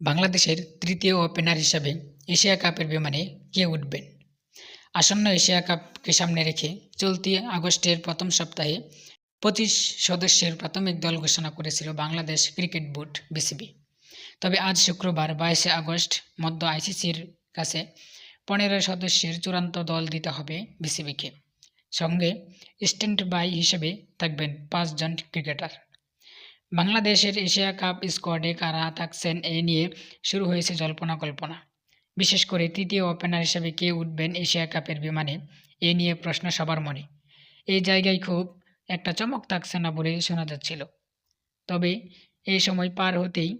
বাংলাদেশের তৃতীয় ওপেনার হিসাবে এশিয়া কাপের বিমানে কে উঠবেন? আসন্ন এশিয়া কাপকে সামনে রেখে চলতি আগস্টের প্রথম সপ্তাহে পঁচিশ সদস্যের প্রাথমিক দল ঘোষণা করেছিল বাংলাদেশ ক্রিকেট বোর্ড, বিসিবি। তবে আজ শুক্রবার বাইশে আগস্ট মধ্য আইসিসির কাছে পনেরো সদস্যের চূড়ান্ত দল দিতে হবে বিসিবিকে। সঙ্গে স্ট্যান্ড বাই হিসেবে থাকবেন পাঁচজন ক্রিকেটার। বাংলাদেশের এশিয়া কাপ স্কোয়াডে কারা থাকছেন এ নিয়ে শুরু হয়েছে জল্পনা কল্পনা। বিশেষ করে তৃতীয় ওপেনার হিসেবে কে উঠবেন এশিয়া কাপের বিমানে, এ নিয়ে প্রশ্ন সবার মনে। এই জায়গায় খুব একটা চমক থাকছে না বলে শোনা যাচ্ছিল। তবে এই সময় পার হতেই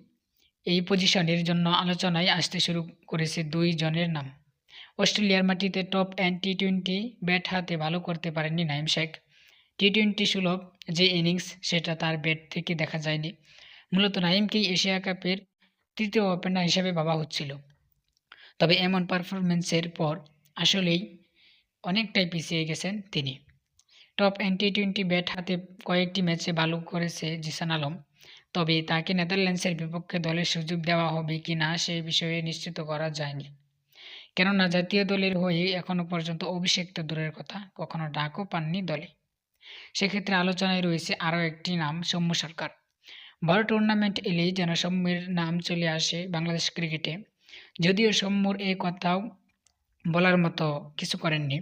এই পজিশনের জন্য আলোচনায় আসতে শুরু করেছে দুই জনের নাম। অস্ট্রেলিয়ার মাটিতে top and T twenty bat হাতে ভালো করতে পারেননি নাইম শেখ। টি টোয়েন্টি সুলভ যে ইনিংস সেটা তার ব্যাট থেকে দেখা যায়নি। মূলত নাইমকেই এশিয়া কাপের তৃতীয় ওপেনার হিসেবে ভাবা হচ্ছিল। তবে এমন পারফরমেন্সের পর আসলেই অনেকটাই পিছিয়ে গেছেন তিনি। Top and T twenty bat হাতে কয়েকটি ম্যাচে ভালো করেছে জিসান আলম। তবে তাকে নেদারল্যান্ডসের বিপক্ষে দলের সুযোগ দেওয়া হবে কি না সে বিষয়ে নিশ্চিত করা যায়নি। কেননা জাতীয় দলের হয়ে এখনও পর্যন্ত অভিষেক তো দূরের কথা কখনো ডাকও পাননি দলে। সেক্ষেত্রে আলোচনায় রয়েছে আরও একটি নাম, সৌম্য সরকার। বড় টুর্নামেন্ট এলেই যেন সৌম্যের নাম চলে আসে বাংলাদেশ ক্রিকেটে যদিও সৌম্যর এ কথাও বলার মতো কিছু করেননি।